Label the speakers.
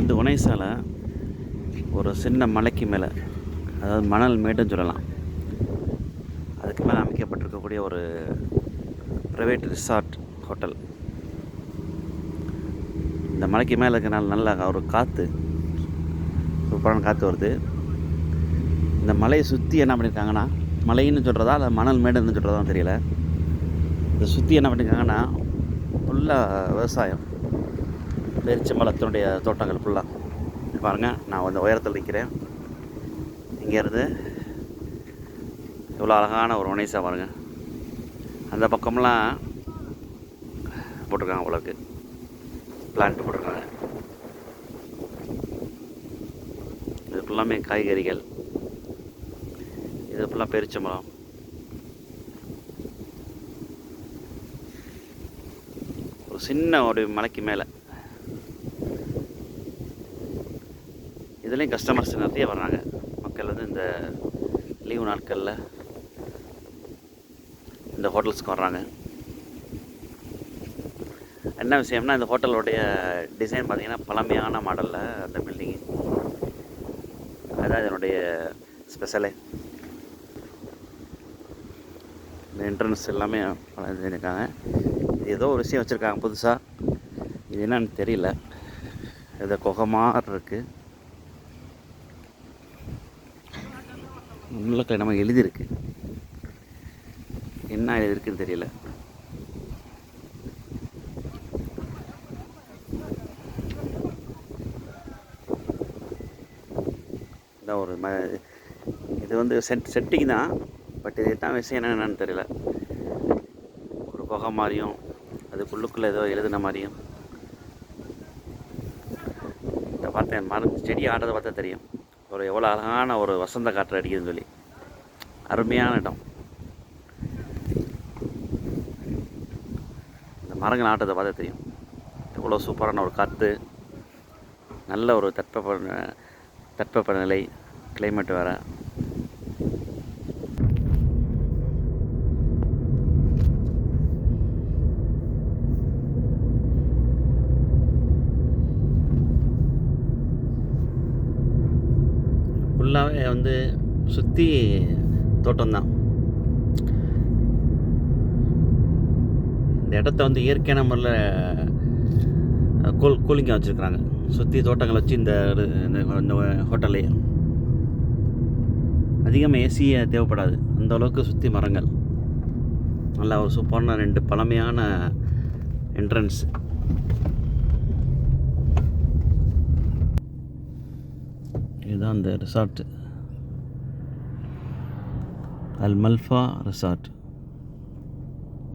Speaker 1: வந்து உனைசால ஒரு சின்ன மலைக்கு மேலே அதாவது மணல் மேடுன்னு சொல்லலாம். அதுக்கு மேலே அமைக்கப்பட்டிருக்கக்கூடிய ஒரு ப்ரைவேட் ரிசார்ட் ஹோட்டல் இந்த மலைக்கு மேலே இருக்கிறனால நல்லா ஒரு காற்று சூப்பரான காற்று வருது. இந்த மலையை சுற்றி என்ன பண்ணியிருக்காங்கன்னா மலைன்னு சொல்கிறதா இல்லை மணல் மேடுன்னு சொல்கிறதா தெரியல. இதை சுற்றி என்ன பண்ணியிருக்காங்கன்னா ஃபுல்லாக விவசாயம். பேரிச்சம்பழத்தினுடைய தோட்டங்கள் ஃபுல்லாக பாருங்கள் நான் வந்து உயரத்தில் நிற்கிறேன் இங்கேருந்து இவ்வளோ அழகான ஒரு ஒனைசா பாருங்கள் அந்த பக்கம்லாம் போட்டிருக்காங்க அவ்வளோக்கு பிளான்ட் போட்டிருக்காங்க. இது ஃபுல்லாமே காய்கறிகள். இது ஃபுல்லாக பெருச்சம்பழம் ஒரு சின்ன ஒரு மலைக்கு மேலே. இதுலேயும் கஸ்டமர்ஸ் நிறைய வர்றாங்க. மக்கள் வந்து இந்த லீவு நாட்களில் இந்த ஹோட்டல்ஸ்க்கு வர்றாங்க. என்ன விஷயம்னா இந்த ஹோட்டலோடைய டிசைன் பார்த்திங்கன்னா பழமையான மாடலில் அந்த பில்டிங்கு அதுதான் இதனுடைய ஸ்பெஷலே இந்த என்ட்ரன்ஸ் எல்லாமே இருக்காங்க இது ஏதோ ஒரு விஷயம் வச்சுருக்காங்க புதுசாக இது என்னன்னு தெரியல. இது குகை இருக்குது உள்ள நம்ம எழுதியிருக்கு. என்ன எழுதியிருக்குன்னு தெரியல. இதான் ஒரு ம இது வந்து செட் செட்டிங் தான். பட் இது என்ன விஷயம் என்னென்னு தெரியல. ஒரு புகை மாதிரியும் அதுக்குள்ளுக்குள்ளே ஏதோ எழுதின மாதிரியும். இதை பார்த்தேன் மரம் செடி ஆடுறதை பார்த்தா தெரியும். ஒரு எவ்வளோ அழகான ஒரு வசந்த காற்று அடிக்குதுன்னு சொல்லி. அருமையான இடம். இந்த மரங்கள் ஆட்டத்தை பார்த்தா தெரியும். எவ்வளோ சூப்பரான ஒரு காற்று. நல்ல ஒரு தட்பப்ப தட்பப்பநிலை கிளைமேட் வேறு. ஃபுல்லாகவே வந்து சுற்றி தோட்டம்தான். இந்த இடத்த வந்து இயற்கையான முறையில் கூல் கூலிங்காக வச்சுருக்குறாங்க. சுற்றி தோட்டங்களை வச்சு இந்த இந்த ஹோட்டல்லையே அதிகமாக ஏசி தேவைப்படாது. அந்த அளவுக்கு சுற்றி மரங்கள். நல்லா ஒரு சூப்பரான ரெண்டு பழமையான என்ட்ரன்ஸ் இதுதான் அந்த ரிசார்ட்டு அல் மல்ஃபா ரிசார்ட்